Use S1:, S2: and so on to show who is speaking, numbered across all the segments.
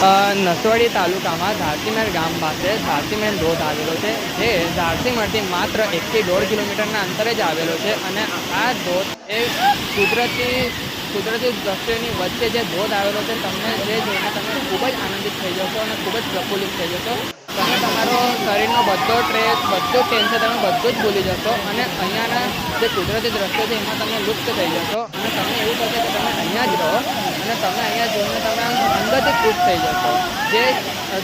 S1: નસવાડી તાલુકામાં ધારસીમેર ગામ પાસે ધારસીમેર ધોધ આવેલો છે, જે ધારસીમેરથી માત્ર એકથી દોઢ કિલોમીટરના અંતરે જ આવેલો છે અને આ ધોધ એ કુદરતી કુદરતી દ્રશ્યોની વચ્ચે જે ધોધ આવેલો છે, તમને જે જોઈને તમે ખૂબ જ આનંદિત થઈ જશો અને ખૂબ જ પ્રફુલ્લિત થઈ જશો. તમે તમારો શરીરનો બધો સ્ટ્રેસ બધું ટેન્શન તમે બધું જ ભૂલી જશો અને અહીંયાના જે કુદરતી દ્રશ્યો છે એમાં તમે લુપ્ત થઈ જશો. અને તમને એવું થશે કે તમે અહીંયા જ રહો અને તમે અહીંયા જોઈને તમે અંદરથી ખુશ થઈ જશો જે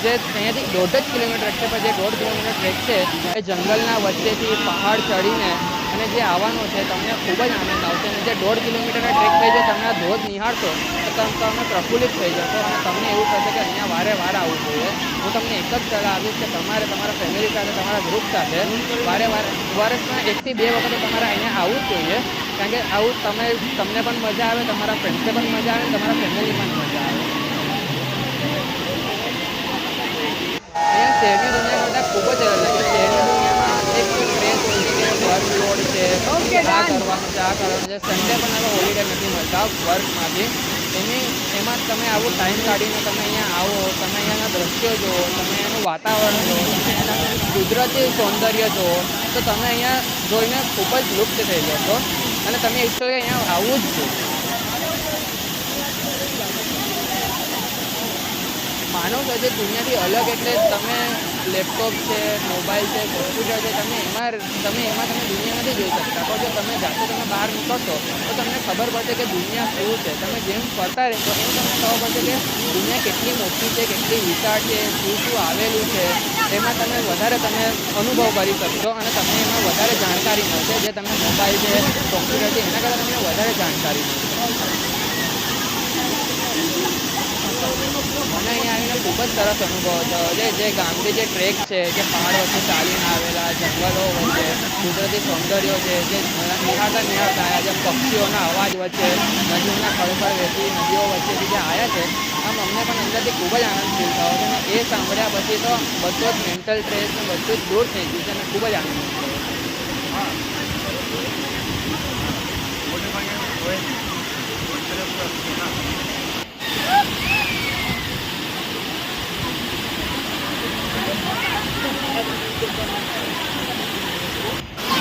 S1: જે અહીંયાથી દોઢ જ કિલોમીટર છે, પણ જે દોઢ કિલોમીટર ટ્રેક છે, એ જંગલના વચ્ચેથી પહાડ ચડીને અને જે આવવાનું છે, તમને ખૂબ જ આનંદ આવશે. અને જે દોઢ કિલોમીટરના ટ્રેક થઈ જો તમે આ ધોધ નિહાળશો તો તમે પ્રફુલ્લિત થઈ જશો અને તમને એવું થશે કે અહીંયા વારે વાર આવવું જોઈએ. હું તમને એક જ સલાહ આપીશ કે તમારે તમારા ફેમિલી સાથે, તમારા ગ્રુપ સાથે વારે વાર વર્ષમાં એકથી બે વખત તમારે અહીંયા આવવું જ જોઈએ. કારણ કે આવું તમે, તમને પણ મજા આવે, તમારા ફ્રેન્ડ્સને પણ મજા આવે, તમારા ફેમિલી પણ મજા આવે અહીંયા શહેરની દુનિયા કરતાં ખૂબ જ અલગ છે શહેરની દુનિયામાં એક ક્રેઝ હોય છે કે વર્કલોડ છે આ કરવાનું છે આ કરવાનું છે સન્ડે પણ હવે હોલિડે નથી મળતા વર્કમાંથી એની એમાં તમે આવું ટાઈમ કાઢીને તમે અહીંયા આવો તમે અહીંયાના દ્રશ્યો જુઓ તમે એનું વાતાવરણ જુઓ તમે એના કુદરતી સૌંદર્ય જુઓ તો તમે અહીંયા જોઈને ખૂબ જ લુપ્ત થઈ જશો અને તમે ઈચ્છો કે અહીંયા આવવું જ જોઈએ માનવ સર્જિત દુનિયાથી અલગ એટલે તમે લેપટોપ છે, મોબાઈલ છે, કોમ્પ્યુટર છે, તમે એમાં તમે એમાં તમે દુનિયા નથી જોઈ શકતા. પણ જો તમે જાતે તમે બહાર નીકળશો તો તમને ખબર પડશે કે દુનિયા શું છે. તમે જેમ ફરતા રહેશો, એમ તમને ખબર પડશે કે દુનિયા કેટલી મોટી છે, કેટલી વિશાળ છે, શું શું આવેલું છે. એમાં તમે વધારે તમે અનુભવ કરી શકશો અને તમને એમાં વધારે જાણકારી મળશે. જે તમને મોબાઈલ છે, કોમ્પ્યુટર છે, એના કરતાં તમને વધારે જાણકારી મળશે. ખૂબ જ સરસ અનુભવ હતો જે જે ગામથી જે ટ્રેક છે, જે પહાડ વચ્ચે ચાલીને આવેલા, જંગલો વચ્ચે કુદરતી સૌંદર્યો છે, જે નિહાળતા નિહાળતા આવ્યા છે, પક્ષીઓના અવાજ વચ્ચે, નદીઓના ખળખળ વહેતી નદીઓ વચ્ચેથી જે આવ્યા છે, આમ અમને પણ અંદરથી ખૂબ જ આનંદ ફીલ થયો છે અને એ સાંભળ્યા પછી તો બધો જ મેન્ટલ સ્ટ્રેસ ને બધું જ દૂર થઈ ગયું છે અને ખૂબ જ આનંદ થયો
S2: મોટે